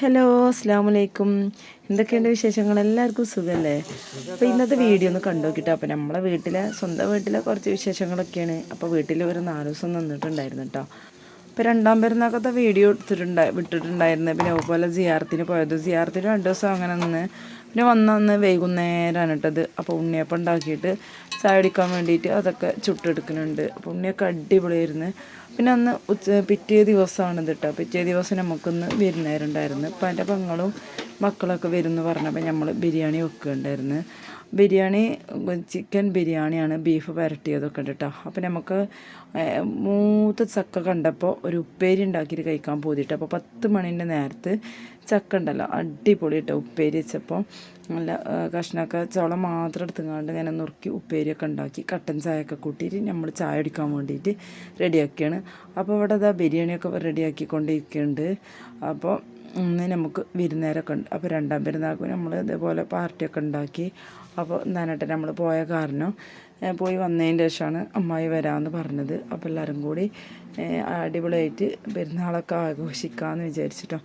Hello അസ്സാം വലൈക്കും എന്തൊക്കെയുണ്ട് വിശേഷങ്ങൾ? എല്ലാവർക്കും സുഖമല്ലേ അപ്പോൾ ഇന്നത്തെ വീഡിയോ ഒന്ന് കണ്ടു നോക്കിട്ടോ. അപ്പോൾ നമ്മളെ വീട്ടിലെ സ്വന്തം വീട്ടിലെ കുറച്ച് വിശേഷങ്ങളൊക്കെയാണ്. അപ്പോൾ വീട്ടിൽ ഒരു നാല് ദിവസം നിന്നിട്ടുണ്ടായിരുന്നു കേട്ടോ അപ്പോൾ രണ്ടാം പെരുന്നാക്കത്തെ വീഡിയോ എടുത്തിട്ടുണ്ടായി വിട്ടിട്ടുണ്ടായിരുന്നു. പിന്നെ അതുപോലെ ജിയാർത്തിന് പോയത്. ജിയാർത്തിന് രണ്ട് ദിവസം അങ്ങനെ നിന്ന്. പിന്നെ വന്നന്ന് വൈകുന്നേരമാണ് കേട്ടത് അപ്പോൾ ഉണ്ണിയപ്പം ഉണ്ടാക്കിയിട്ട് ചായ അടിക്കാൻ വേണ്ടിയിട്ട് അതൊക്കെ ചുട്ടെടുക്കുന്നുണ്ട്. അപ്പോൾ ഉണ്ണിയൊക്കെ അടിപൊളിയായിരുന്നു. പിന്നെ അന്ന് ഉച്ച പിറ്റേ ദിവസമാണ് കേട്ടോ. പിറ്റേ ദിവസം നമുക്കൊന്ന് വിരുന്നേരുണ്ടായിരുന്നു അപ്പം എന്റെ പെങ്ങളും മക്കളൊക്കെ വരുമെന്ന് പറഞ്ഞപ്പോൾ നമ്മൾ ബിരിയാണി വെക്കുകയുണ്ടായിരുന്നു. ബിരിയാണി ചിക്കൻ ബിരിയാണിയാണ് ബീഫ് വരട്ടിയതൊക്കെ കേട്ടോ അപ്പോൾ നമുക്ക് മൂത്ത ചക്ക കണ്ടപ്പോൾ ഒരു ഉപ്പേരി ഉണ്ടാക്കിയിട്ട് കഴിക്കാൻ പോതിട്ട് അപ്പോൾ പത്ത് മണിന്റെ നേരത്ത് ചക്ക ഉണ്ടല്ലോ അടിപൊളി കേട്ടോ ഉപ്പേരി വെച്ചപ്പോൾ നല്ല കഷ്ണമൊക്കെ ചോളം മാത്രം എടുത്തുകൊണ്ട് ഇങ്ങനെ നുറുക്കി ഉപ്പേരിയൊക്കെ ഉണ്ടാക്കി കട്ടൻ ചായയൊക്കെ കൂട്ടിയിട്ട് നമ്മൾ ചായ അടിക്കാൻ വേണ്ടിയിട്ട് റെഡിയാക്കിയാണ് അപ്പോൾ ഇവിടെ അതാ ബിരിയാണിയൊക്കെ റെഡിയാക്കിക്കൊണ്ടിരിക്കുന്നുണ്ട് അപ്പോൾ ഇന്ന് നമുക്ക് വിരുന്നേരമൊക്കെ ഉണ്ട്. അപ്പോൾ രണ്ടാം പെരുന്നാൾക്ക് നമ്മൾ ഇതേപോലെ പാർട്ടിയൊക്കെ ഉണ്ടാക്കി. അപ്പോൾ നനട്ടെ നമ്മൾ പോയ കാരണം പോയി വന്നതിന് ശേഷമാണ് അമ്മായി വരാമെന്ന് പറഞ്ഞത്. അപ്പോൾ എല്ലാവരും കൂടി അടിപൊളിയായിട്ട് പെരുന്നാളൊക്കെ ആഘോഷിക്കാമെന്ന് വിചാരിച്ചിട്ടോ.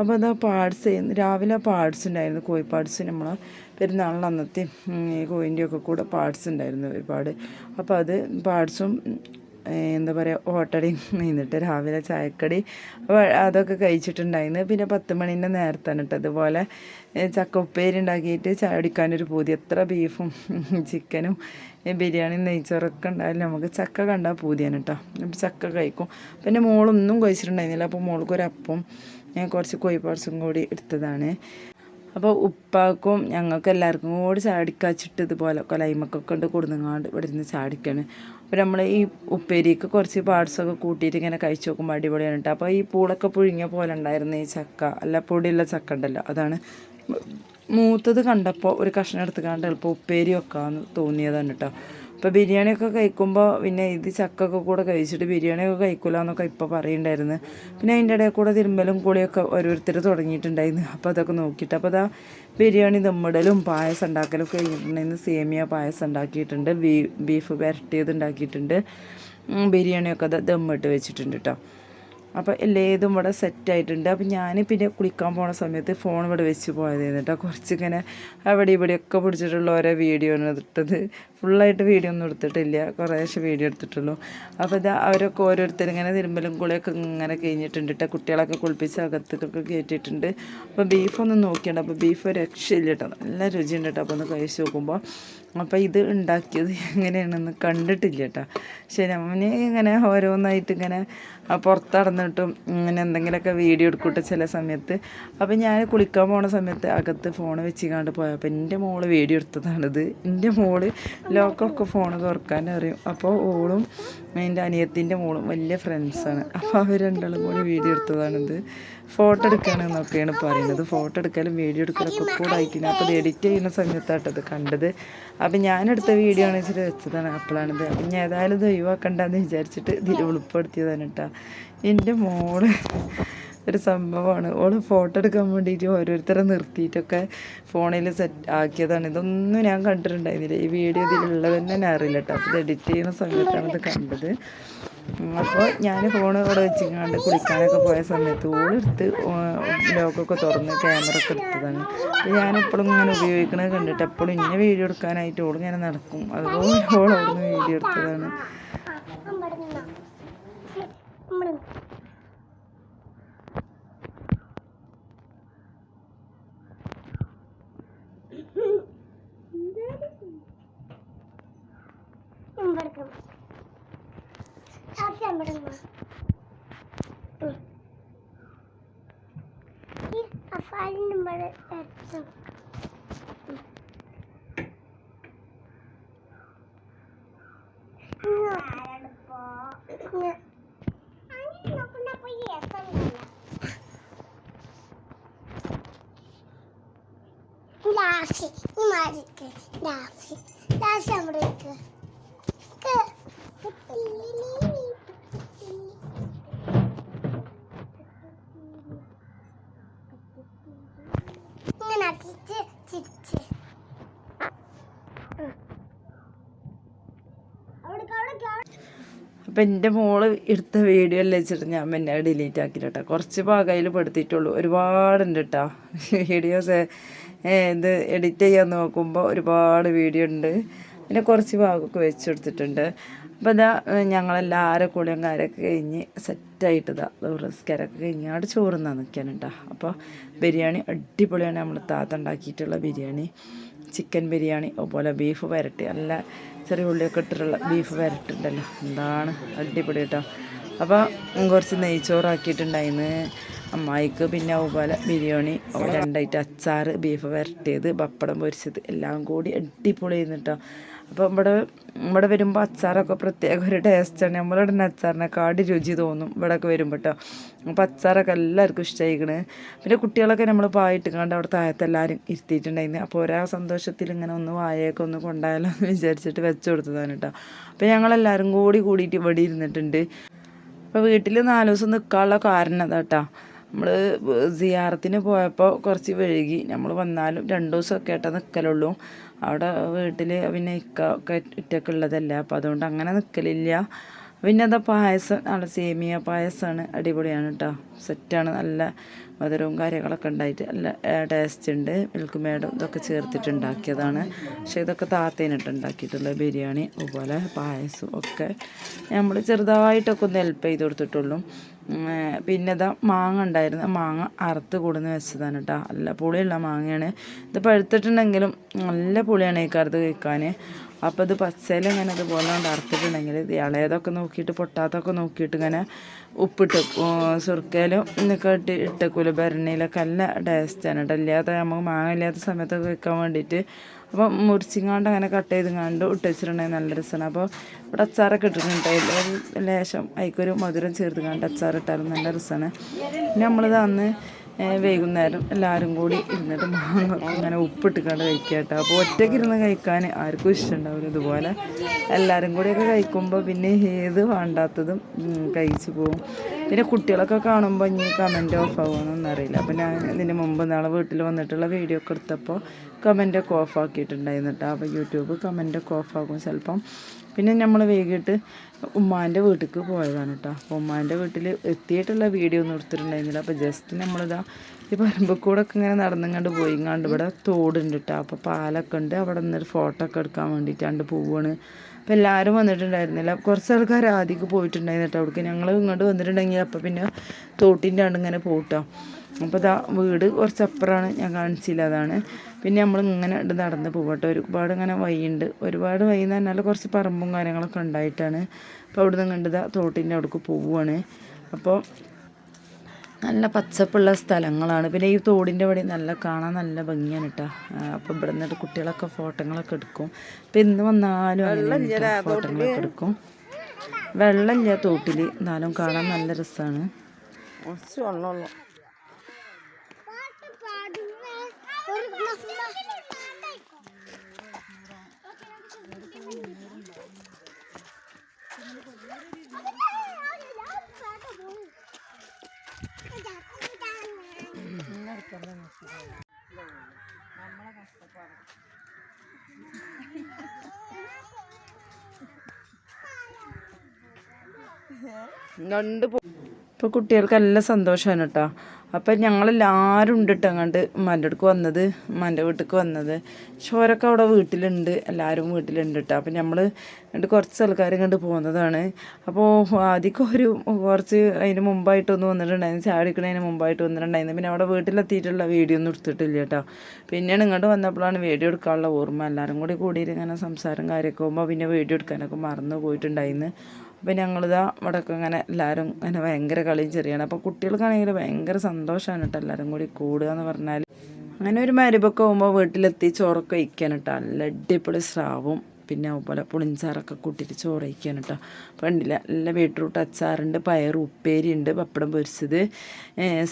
അപ്പോൾ അതാ പാഡ്സ് രാവിലെ പാർട്സ് ഉണ്ടായിരുന്നു. കോഴി പാർട്സ് നമ്മൾ പെരുന്നാളിന് അന്നത്തെ കോഴിന്റെയൊക്കെ കൂടെ പാർട്സ് ഉണ്ടായിരുന്നു ഒരുപാട്. അപ്പോൾ അത് ഏഹ് എന്താ പറയുക ഓട്ടടി നിന്നിട്ട് രാവിലെ ചായക്കടി അതൊക്കെ കഴിച്ചിട്ടുണ്ടായിരുന്നു. പിന്നെ പത്ത് മണീന്റെ നേരത്താണ് കേട്ടോ അതുപോലെ ചക്ക ഉപ്പേരി ഉണ്ടാക്കിയിട്ട് ചായ കുടിക്കാനൊരു പൂതി. എത്ര ബീഫും ചിക്കനും ബിരിയാണി നെയ്ച്ചോറൊക്കെ ഉണ്ടായാലും നമുക്ക് ചക്ക കണ്ടാൽ പൂതിയാണ് കേട്ടോ ചക്ക കഴിക്കും. പിന്നെ മോളൊന്നും കഴിച്ചിട്ടുണ്ടായിരുന്നില്ല. അപ്പോൾ മോൾക്കൊരപ്പം കുറച്ച് കോഴിപ്പാട്സും കൂടി എടുത്തതാണ്. അപ്പോൾ ഉപ്പാക്കും ഞങ്ങൾക്ക് എല്ലാവർക്കും കൂടി ചാടിക്കാച്ചിട്ട് ഇതുപോലെ കൊലൈമക്കൊക്കെ ഉണ്ട് കൊടുങ്ങാണ്ട് ഇവിടെ ഇരുന്ന് ചാടിക്കാണ് അപ്പോൾ നമ്മൾ ഈ ഉപ്പേരിക്ക് കുറച്ച് പാർട്സൊക്കെ കൂട്ടിയിട്ട് ഇങ്ങനെ കഴിച്ച് നോക്കുമ്പോൾ അടിപൊളിയാണ് കേട്ടോ അപ്പോൾ ഈ പൂളൊക്കെ പുഴുങ്ങിയ പോലെ ഉണ്ടായിരുന്നു ഈ ചക്ക. അല്ല പൊടിയുള്ള ചക്ക ഉണ്ടല്ലോ. അതാണ് മൂത്തത് കണ്ടപ്പോൾ ഒരു കഷ്ണം എടുത്ത് കണ്ട് എളുപ്പം ഉപ്പേരി വെക്കാമെന്ന് തോന്നിയതാണ് കേട്ടോ ഇപ്പോൾ ബിരിയാണിയൊക്കെ കഴിക്കുമ്പോൾ പിന്നെ ഇത് ചക്കൊക്കെ കൂടെ കഴിച്ചിട്ട് ബിരിയാണിയൊക്കെ കഴിക്കില്ല എന്നൊക്കെ ഇപ്പോൾ പറയുന്നുണ്ടായിരുന്നു പിന്നെ അതിന്റെ ഇടയിൽ കൂടെ തിരുമ്പലും കൂടിയൊക്കെ ഓരോരുത്തർ തുടങ്ങിയിട്ടുണ്ടായിരുന്നു. അപ്പോൾ അതൊക്കെ നോക്കിയിട്ട് അപ്പോൾ അതാ ബിരിയാണി ദമ്മിടലും പായസം ഉണ്ടാക്കലും കഴിഞ്ഞിട്ടുണ്ടായിരുന്നു സേമിയ പായസം ഉണ്ടാക്കിയിട്ടുണ്ട്. ബീഫ് വരട്ടിയത് ഉണ്ടാക്കിയിട്ടുണ്ട് ബിരിയാണിയൊക്കെ ദമ്മിട്ട് വെച്ചിട്ടുണ്ട് കേട്ടോ അപ്പോൾ എല്ലാതും ഇവിടെ സെറ്റായിട്ടുണ്ട് അപ്പോൾ ഞാൻ പിന്നെ കുളിക്കാൻ പോണ സമയത്ത് ഫോൺ ഇവിടെ വെച്ച് പോയതായിരുന്നു കേട്ടോ കുറച്ചിങ്ങനെ അവിടെ ഇവിടെയൊക്കെ പിടിച്ചിട്ടുള്ള ഓരോ വീഡിയോ ആണ് എടുത്തത്. ഫുള്ളായിട്ട് വീഡിയോ ഒന്നും എടുത്തിട്ടില്ല. കുറേശ്ശെ വീഡിയോ എടുത്തിട്ടുള്ളൂ. അപ്പോൾ ഇത് അവരൊക്കെ ഓരോരുത്തർ ഇങ്ങനെ തിരുമ്പലും കുളിയൊക്കെ ഇങ്ങനെ കഴിഞ്ഞിട്ടുണ്ട് കേട്ടോ കുട്ടികളൊക്കെ കുളിപ്പിച്ച് അകത്തേക്കൊക്കെ കയറ്റിയിട്ടുണ്ട് അപ്പോൾ ബീഫൊന്നും നോക്കിയുണ്ട്. അപ്പോൾ ബീഫ് രക്ഷയില്ല കേട്ടോ നല്ല രുചിയുണ്ട് കേട്ടോ അപ്പോൾ ഒന്ന് കഴിച്ച് നോക്കുമ്പോൾ അപ്പോൾ ഇത് ഉണ്ടാക്കിയത് എങ്ങനെയാണെന്ന് കണ്ടിട്ടില്ല കേട്ടോ ശരി അവന് ഇങ്ങനെ ഓരോന്നായിട്ട് ഇങ്ങനെ പുറത്ത് നടന്നിട്ടും ഇങ്ങനെ എന്തെങ്കിലുമൊക്കെ വീഡിയോ എടുക്കൂട്ടെ ചില സമയത്ത്. അപ്പോൾ ഞാൻ കുളിക്കാൻ പോണ സമയത്ത് അകത്ത് ഫോൺ വെച്ചിക്കാണ്ട് പോയപ്പോൾ എന്റെ മോൾ വീഡിയോ എടുത്തതാണിത്. എന്റെ മോൾ ലോക്കൊക്കെ ഫോൺ തുറക്കാൻ അറിയും അപ്പോൾ ഓളും എന്റെ അനിയത്തിന്റെ മോളും വലിയ ഫ്രണ്ട്സാണ് അപ്പോൾ അവർ രണ്ടാളും കൂടി വീഡിയോ എടുത്തതാണിത്. ഫോട്ടോ എടുക്കുകയാണെന്നൊക്കെയാണ് പറയുന്നത്. ഫോട്ടോ എടുക്കലും വീഡിയോ എടുക്കലൊക്കെ കൂടെ ആയിക്കുന്നത് അപ്പോൾ എഡിറ്റ് ചെയ്യുന്ന സമയത്താട്ടത് കണ്ടത്. അപ്പം ഞാനെടുത്ത വീഡിയോ ആണ് വെച്ചിട്ട് വെച്ചതാണ് അപ്പോഴാണിത്. അപ്പം ഞാൻ ഏതായാലും ഇത് ഒഴിവാക്കണ്ടെന്ന് വിചാരിച്ചിട്ട് ഇതിൽ ഉൾപ്പെടുത്തിയതാണ് കേട്ടോ. എന്റെ മോൾ ഒരു സംഭവമാണ്. ഓൾ ഫോട്ടോ എടുക്കാൻ വേണ്ടിയിട്ട് ഓരോരുത്തരെ നിർത്തിയിട്ടൊക്കെ ഫോണിൽ സെറ്റ് ആക്കിയതാണ്. ഇതൊന്നും ഞാൻ കണ്ടിട്ടുണ്ടായിരുന്നില്ല. ഈ വീഡിയോ ഇതിലുള്ളത് തന്നെ ഞാൻ അറിയില്ല കേട്ടോ ഇത് എഡിറ്റ് ചെയ്യുന്ന സമയത്താണ് ഇത് കണ്ടത്. അപ്പോൾ ഞാൻ ഫോൺ ഇവിടെ വെച്ചിങ്ങാണ്ട് കുളിക്കാനൊക്കെ പോയ സമയത്ത് ഓളെടുത്ത് ലോക്കൊക്കെ തുറന്ന് ക്യാമറ ഒക്കെ എടുത്തതാണ്. അപ്പോൾ ഞാൻ എപ്പോഴും ഇങ്ങനെ ഉപയോഗിക്കുന്നത് കണ്ടിട്ട് എപ്പോഴും ഇന്നെ വീഡിയോ എടുക്കാനായിട്ട് ഓൾ ഇങ്ങനെ നടക്കും. അതുപോലെ ഓൾ അവിടുന്ന് വീഡിയോ എടുത്തതാണ്. ലാസ്റ്റ് ഈ മാജിക്ക് ലാസ്റ്റ് ലാസ്റ്റ് നമ്മുടെ അപ്പം എന്റെ മോൾ എടുത്ത വീഡിയോ എല്ലാം വെച്ചിട്ട് ഞാൻ പിന്നെ ഡിലീറ്റ് ആക്കിയിട്ട്. കുറച്ച് ഭാഗയിൽ പെടുത്തിയിട്ടുള്ളൂ. ഒരുപാടുണ്ട് കേട്ടോ വീഡിയോസ് ഇത് എഡിറ്റ് ചെയ്യാൻ നോക്കുമ്പോൾ ഒരുപാട് വീഡിയോ ഉണ്ട്. പിന്നെ കുറച്ച് ഭാഗമൊക്കെ വെച്ചെടുത്തിട്ടുണ്ട് അപ്പോൾ ഇതാ ഞങ്ങളെല്ലാവരും കൂടിയും കാര്യമൊക്കെ കഴിഞ്ഞ് സെറ്റായിട്ട് ഇതാ റിസ്കരൊക്കെ കഴിഞ്ഞ് അവിടെ ചോറുന്നാ നിൽക്കാൻ കേട്ടോ അപ്പോൾ ബിരിയാണി അടിപൊളിയാണ്. നമ്മൾ താത്ത ഉണ്ടാക്കിയിട്ടുള്ള ബിരിയാണി ചിക്കൻ ബിരിയാണി അതുപോലെ ബീഫ് വരട്ടി. നല്ല ചെറിയ ഉള്ളിയൊക്കെ ഇട്ടിട്ടുള്ള ബീഫ് വരട്ടുണ്ടല്ലോ എന്താണ് അടിപൊളി കേട്ടോ. അപ്പോൾ കുറച്ച് നെയ്ച്ചോറാക്കിയിട്ടുണ്ടായിരുന്നു അമ്മായിക്ക് പിന്നെ അതുപോലെ ബിരിയാണി രണ്ടായിട്ട് അച്ചാർ ബീഫ് വരട്ടിയത് പപ്പടം പൊരിച്ചത് എല്ലാം കൂടി അടിപൊളി ചെയ്യുന്നു കേട്ടോ. അപ്പോൾ ഇവിടെ ഇവിടെ വരുമ്പോൾ അച്ചാറൊക്കെ പ്രത്യേക ഒരു ടേസ്റ്റാണ് നമ്മളിടുന്ന അച്ചാറിനെക്കാട് രുചി തോന്നും ഇവിടെയൊക്കെ വരുമ്പോൾ കേട്ടോ അപ്പോൾ അച്ചാറൊക്കെ എല്ലാവർക്കും ഇഷ്ടമായിക്കണ് പിന്നെ കുട്ടികളൊക്കെ നമ്മൾ പായിട്ട് കണ്ട് അവിടെ താഴത്ത് എല്ലാവരും ഇരുത്തിയിട്ടുണ്ടായിരുന്നു അപ്പോൾ ഒരാ സന്തോഷത്തിൽ ഇങ്ങനെ ഒന്ന് വായൊക്കെ ഒന്ന് കൊണ്ടായാലോ എന്ന് വിചാരിച്ചിട്ട് വെച്ച് കൊടുത്തതാണ് കേട്ടോ അപ്പോൾ ഞങ്ങളെല്ലാവരും കൂടി കൂടിയിട്ട് ഇവിടെ ഇരുന്നിട്ടുണ്ട്. അപ്പോൾ വീട്ടിൽ നാല് ദിവസം നിൽക്കാനുള്ള കാരണം അതാട്ടോ നമ്മൾ സിയാറത്തിന് പോയപ്പോൾ കുറച്ച് വഴുകി. നമ്മൾ വന്നാലും രണ്ട് ദിവസമൊക്കെ ആയിട്ടാണ് നിൽക്കലുള്ളൂ അവിടെ വീട്ടിൽ പിന്നെ ഇക്ക ഒക്കെ ഇറ്റൊക്കെ ഉള്ളതല്ല അപ്പോൾ അതുകൊണ്ട് അങ്ങനെ നിൽക്കലില്ല പിന്നെ അതാ പായസം നല്ല സേമിയ പായസമാണ് അടിപൊളിയാണ് കേട്ടോ സെറ്റാണ് നല്ല മധുരവും കാര്യങ്ങളൊക്കെ ഉണ്ടായിട്ട് നല്ല ടേസ്റ്റ് ഉണ്ട്. മിൽക്ക് ഇതൊക്കെ ചേർത്തിട്ട് ഉണ്ടാക്കിയതാണ്. പക്ഷേ ഇതൊക്കെ താത്തേനിട്ട് ഉണ്ടാക്കിയിട്ടുള്ള ബിരിയാണി അതുപോലെ പായസം ഒക്കെ നമ്മൾ ചെറുതായിട്ടൊക്കെ ഒന്ന് ഹെൽപ്പ് ചെയ്ത് കൊടുത്തിട്ടുള്ളൂ. പിന്നെ ഇതാ മാങ്ങ ഉണ്ടായിരുന്നു. മാങ്ങ അറുത്ത് കൂടുന്ന വെച്ചതാണ് കേട്ടോ നല്ല പുളിയുള്ള മാങ്ങയാണ്. ഇത് പഴുത്തിട്ടുണ്ടെങ്കിലും നല്ല പുളിയാണ് ഈ കറുത്ത് കഴിക്കാൻ. അപ്പോൾ ഇത് പച്ചയിൽ ഇങ്ങനെ ഇതുപോലെ കൊണ്ട് അറുത്തിട്ടുണ്ടെങ്കിൽ ഇളയതൊക്കെ നോക്കിയിട്ട് പൊട്ടാത്തൊക്കെ നോക്കിയിട്ട് ഇങ്ങനെ ഉപ്പിട്ട് സുർക്കയിലും ഇന്നൊക്കെ ഇട്ട് ഇട്ടേക്കൂല. ഭരണിയിലൊക്കെ നല്ല ടേസ്റ്റാണ് കേട്ടോ ഇല്ലാത്ത നമുക്ക് മാങ്ങ ഇല്ലാത്ത സമയത്തൊക്കെ വെക്കാൻ വേണ്ടിയിട്ട് അപ്പോൾ മുറിച്ചിങ്ങാണ്ട് അങ്ങനെ കട്ട് ചെയ്തിങ്ങാണ്ട് ഇട്ട് വെച്ചിട്ടുണ്ടെങ്കിൽ നല്ല രസമാണ് അപ്പോൾ ഇവിടെ അച്ചാറൊക്കെ ഇട്ടിട്ടുണ്ടായില്ല ലേശം അതിക്കൊരു മധുരം ചേർത്തുകൊണ്ട് അച്ചാർ ഇട്ടാലും നല്ല രസമാണ് പിന്നെ നമ്മളിത് അന്ന് വൈകുന്നേരം എല്ലാവരും കൂടി ഇരുന്നിട്ട് മാങ്ങ അങ്ങനെ ഉപ്പിട്ടിക്കാണ്ട് കഴിക്കുക കേട്ടോ. അപ്പോൾ ഒറ്റയ്ക്ക് ഇരുന്ന് കഴിക്കാൻ ആർക്കും ഇഷ്ടമുണ്ടാവില്ല ഇതുപോലെ. എല്ലാവരും കൂടിയൊക്കെ കഴിക്കുമ്പോൾ പിന്നെ ഏത് വേണ്ടാത്തതും കഴിച്ചു പോകും പിന്നെ കുട്ടികളൊക്കെ കാണുമ്പോൾ ഇനി കമന്റ് ഓഫ് ആവുമെന്നൊന്നും അറിയില്ല. അപ്പോൾ ഞാൻ ഇതിന് മുമ്പ് നാളെ വീട്ടിൽ വന്നിട്ടുള്ള വീഡിയോ ഒക്കെ എടുത്തപ്പോൾ കമന്റൊക്കെ ഓഫാക്കിയിട്ടുണ്ടായിരുന്നു കേട്ടോ അപ്പോൾ യൂട്യൂബ് കമന്റൊക്കെ ഓഫാക്കും ചിലപ്പം. പിന്നെ നമ്മൾ വൈകിട്ട് ഉമ്മാന്റെ വീട്ടിലേക്ക് പോയതാണ് കേട്ടോ അപ്പോൾ ഉമ്മാന്റെ വീട്ടിൽ എത്തിയിട്ടുള്ള വീഡിയോ ഒന്നും എടുത്തിട്ടുണ്ടായിരുന്നില്ല. അപ്പോൾ ജസ്റ്റ് നമ്മളിതാ ഈ പറമ്പക്കൂടൊക്കെ ഇങ്ങനെ നടന്നിങ്ങാണ്ട് പോയി ഇങ്ങാണ്ട് ഇവിടെ തോടുണ്ട് കേട്ടോ അപ്പോൾ പാലൊക്കെ ഉണ്ട്. അവിടെ നിന്നൊരു ഫോട്ടോ ഒക്കെ എടുക്കാൻ വേണ്ടിയിട്ടാണ്ട് പോവാണ്. അപ്പോൾ എല്ലാവരും വന്നിട്ടുണ്ടായിരുന്നില്ല. കുറച്ച് ആൾക്കാർ ആദ്യം പോയിട്ടുണ്ടായിരുന്നു കേട്ടോ അവിടേക്ക്. ഞങ്ങൾ ഇങ്ങോട്ട് വന്നിട്ടുണ്ടെങ്കിൽ അപ്പോൾ പിന്നെ തോട്ടിന്റെ ആണ് ഇങ്ങനെ പോട്ടോ അപ്പോൾ ഇതാ വീട് കുറച്ച് അപ്പുറമാണ് ഞാൻ കാണിച്ചില്ല അതാണ്. പിന്നെ നമ്മൾ ഇങ്ങനെ ഇട്ട് നടന്ന് പോകട്ടെ ഒരുപാട് ഇങ്ങനെ വഴിയുണ്ട്. ഒരുപാട് വഴി എന്ന് പറഞ്ഞാൽ കുറച്ച് പറമ്പും കാര്യങ്ങളൊക്കെ ഉണ്ടായിട്ടാണ്. അപ്പോൾ അവിടെ നിന്ന് കണ്ടതാ തോട്ടിന്റെ അവിടേക്ക് പോവുകയാണ് അപ്പോൾ നല്ല പച്ചപ്പുള്ള സ്ഥലങ്ങളാണ്. പിന്നെ ഈ തോടിന്റെ അവിടെ നല്ല കാണാൻ നല്ല ഭംഗിയാണ് കേട്ടോ. അപ്പോൾ ഇവിടെ നിന്നിട്ട് കുട്ടികളൊക്കെ ഫോട്ടോകളൊക്കെ എടുക്കും. ഇപ്പം ഇന്ന് വന്നാലും ഫോട്ടോകളൊക്കെ എടുക്കും. വെള്ളമില്ല തോട്ടിൽ എന്നാലും കാണാൻ നല്ല രസമാണ് കുറച്ച് വെള്ളമുള്ളൂ പാട്ട് പാടുന്ന ഒരു നമ്മ- രണ്ട് ഇപ്പോൾ കുട്ടികൾക്ക് നല്ല സന്തോഷമാണ് കേട്ടോ അപ്പം ഞങ്ങളെല്ലാവരും ഉണ്ട് കേട്ടോ അങ്ങോട്ട് ഉമ്മാന്റെ അടുക്ക് വന്നത് ഉമ്മാന്റെ വീട്ടിലേക്ക് വന്നത്. ചോരൊക്കെ അവിടെ വീട്ടിലുണ്ട് എല്ലാവരും വീട്ടിലുണ്ട് കേട്ടോ അപ്പം നമ്മൾ രണ്ട് കുറച്ച് ആൾക്കാർ ഇങ്ങോട്ട് പോകുന്നതാണ് അപ്പോൾ ആദ്യമൊക്കെ ഒരു കുറച്ച് അതിന് മുമ്പായിട്ടൊന്ന് വന്നിട്ടുണ്ടായിരുന്നു. ചാടിക്കണതിന് മുമ്പായിട്ട് വന്നിട്ടുണ്ടായിരുന്നു. പിന്നെ അവിടെ വീട്ടിലെത്തിയിട്ടുള്ള വീഡിയോ ഒന്നും എടുത്തിട്ടില്ല കേട്ടോ പിന്നെയാണ് ഇങ്ങോട്ട് വന്നപ്പോഴാണ് വീഡിയോ എടുക്കാനുള്ള ഓർമ്മ. എല്ലാവരും കൂടി കൂടിയിട്ട് ഇങ്ങനെ സംസാരം കാര്യമൊക്കെ പിന്നെ വീഡിയോ എടുക്കാനൊക്കെ മറന്നു പോയിട്ടുണ്ടായിരുന്നു അപ്പോൾ ഞങ്ങളിതാ ഇവിടെയൊക്കെ ഇങ്ങനെ എല്ലാവരും ഇങ്ങനെ ഭയങ്കര കളിയും ചെറിയാണ്. അപ്പോൾ കുട്ടികൾക്കാണെങ്കിൽ ഭയങ്കര സന്തോഷമാണ് കേട്ടോ എല്ലാവരും കൂടി കൂടുക എന്ന് പറഞ്ഞാൽ അങ്ങനെ ഒരു മരുപ്പൊക്കെ പോകുമ്പോൾ വീട്ടിലെത്തി ചോറൊക്കെ വയ്ക്കാൻ കേട്ടോ. നല്ല അടിപൊളി സ്രാവും പിന്നെ അതുപോലെ പുളിഞ്ചാറൊക്കെ കൂട്ടിയിട്ട് ചോറ് വയ്ക്കാൻ കേട്ടോ. അപ്പം ഉണ്ടില്ല നല്ല ബീട്രൂട്ട് അച്ചാറുണ്ട് പയർ ഉപ്പേരി ഉണ്ട് പപ്പടം പൊരിച്ചത്.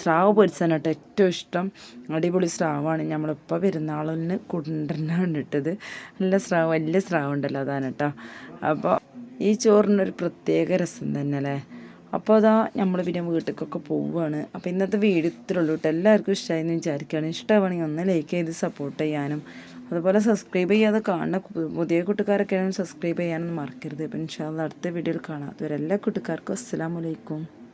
സ്രാവ് പൊരിച്ചാണ് കേട്ടോ ഏറ്റവും ഇഷ്ടം. അടിപൊളി സ്രാവാണ്. നമ്മളിപ്പോൾ പെരുന്നാളിന് കൊണ്ടുവരാനാണ് കണ്ടിട്ടത്. നല്ല സ്രാവ് വലിയ സ്രാവ് ഉണ്ടല്ലോ അതാണ് കേട്ടോ. അപ്പോൾ ഈ ചോറിനൊരു പ്രത്യേക രസം തന്നെ അല്ലേ അപ്പോൾ അതാ നമ്മൾ പിന്നെ വീട്ടിലേക്കൊക്കെ പോവുകയാണ് അപ്പോൾ ഇന്നത്തെ വീഡിയോ ഇത്രേ ഉള്ളൂ കേട്ടോ. എല്ലാവർക്കും ഇഷ്ടമായെന്ന് വിചാരിക്കുകയാണ് ഇഷ്ടമാണെങ്കിൽ ഒന്ന് ലൈക്ക് ചെയ്ത് സപ്പോർട്ട് ചെയ്യാനും അതുപോലെ സബ്സ്ക്രൈബ് ചെയ്യാതെ കാണുന്ന പുതിയ കൂട്ടുകാരൊക്കെ സബ്സ്ക്രൈബ് ചെയ്യാനൊന്നും മറക്കരുത്. അപ്പം ഇൻഷാല്ല അടുത്ത വീഡിയോയിൽ കാണാം. അതുവരെ എല്ലാ കൂട്ടുകാർക്കും അസ്സലാമലൈക്കും